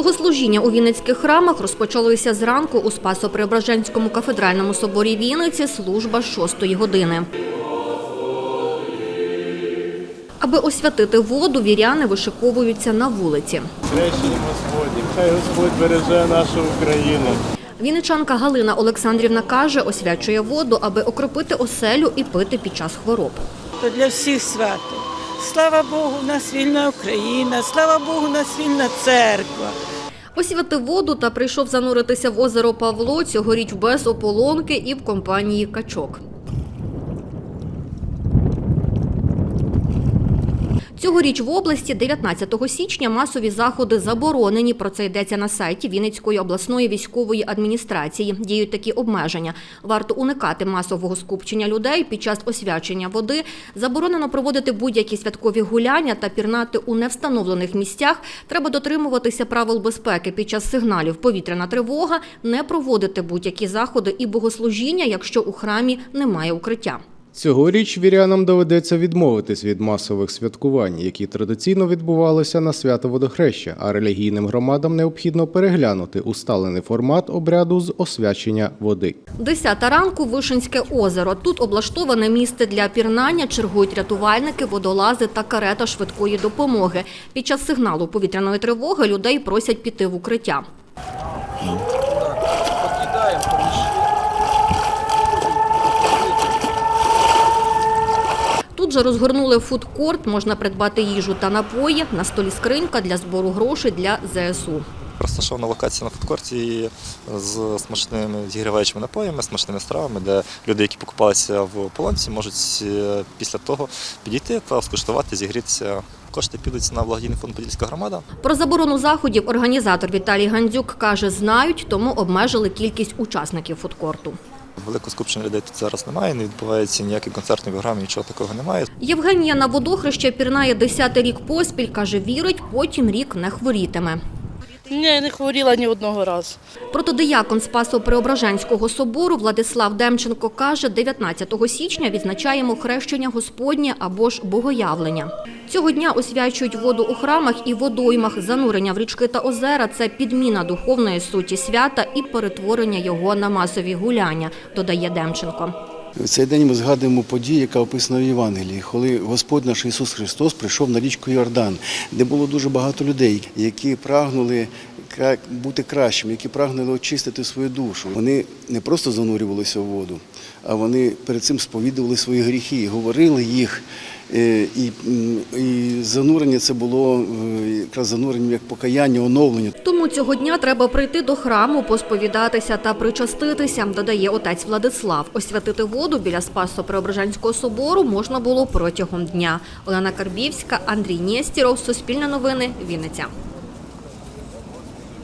Богослужіння у Вінницьких храмах розпочалося зранку у Спасо-Преображенському кафедральному соборі Вінниці служба 6 години. Аби освятити воду, віряни вишиковуються на вулиці. Хрещення Господні, хай Господь береже нашу Україну. Вінничанка Галина Олександрівна каже, освячує воду, аби окропити оселю і пити під час хвороб. то для всіх свято. Слава Богу, у нас вільна Україна, слава Богу, у нас вільна церква. Освятив воду та прийшов зануритися в озеро Павло цьогоріч без ополонки і в компанії качок. Цьогоріч в області 19 січня масові заходи заборонені. Про це йдеться на сайті Вінницької обласної військової адміністрації. Діють такі обмеження. Варто уникати масового скупчення людей під час освячення води. Заборонено проводити будь-які святкові гуляння та пірнати у невстановлених місцях. Треба дотримуватися правил безпеки під час сигналів повітряна тривога, не проводити будь-які заходи і богослужіння, якщо у храмі немає укриття. Цьогоріч вірянам доведеться відмовитись від масових святкувань, які традиційно відбувалися на свято водохреща, а релігійним громадам необхідно переглянути усталений формат обряду з освячення води. Десята ранку Вишинське озеро. Тут облаштоване місце для пірнання, чергують рятувальники, водолази та карета швидкої допомоги. Під час сигналу повітряної тривоги людей просять піти в укриття. Тут же розгорнули фудкорт, можна придбати їжу та напої. На столі скринька для збору грошей для ЗСУ. Розташована локація на фудкорті з смачними зігріваючими напоями, смачними стравами, де люди, які покупалися в полонці, можуть е, після того підійти та скуштувати, зігрітися. Кошти підуть на благодійний фонд Подільська громада. Про заборону заходів організатор Віталій Гандзюк каже, знають, тому обмежили кількість учасників фудкорту. Великого скупчення людей тут зараз немає, не відбувається ніяких концертних програм, нічого такого немає. Євгенія на водохреща пірнає 10-й рік поспіль, каже, вірить, потім рік не хворітиме. Ні, не хворіла ні одного разу. Протодиякон Спасо-Преображенського собору Владислав Демченко каже, 19 січня відзначаємо хрещення Господнє або ж богоявлення. Цього дня освячують воду у храмах і водоймах. Занурення в річки та озера – це підміна духовної суті свята і перетворення його на масові гуляння, додає Демченко. В цей день ми згадуємо подію, яка описана в Євангелії, коли Господь наш Ісус Христос прийшов на річку Йордан, де було дуже багато людей, які прагнули бути кращими, які прагнули очистити свою душу. Вони не просто занурювалися в воду, а вони перед цим сповідували свої гріхи, говорили їх. Е, І, і занурення це було е, якраз зануренням як покаяння, оновлення. Тому цього дня треба прийти до храму, посповідатися та причаститися, додає отець Владислав. Освятити воду біля Спасо-Преображенського собору можна було протягом дня. Олена Карбівська, Андрій Нєстіров, Суспільне новини, Вінниця.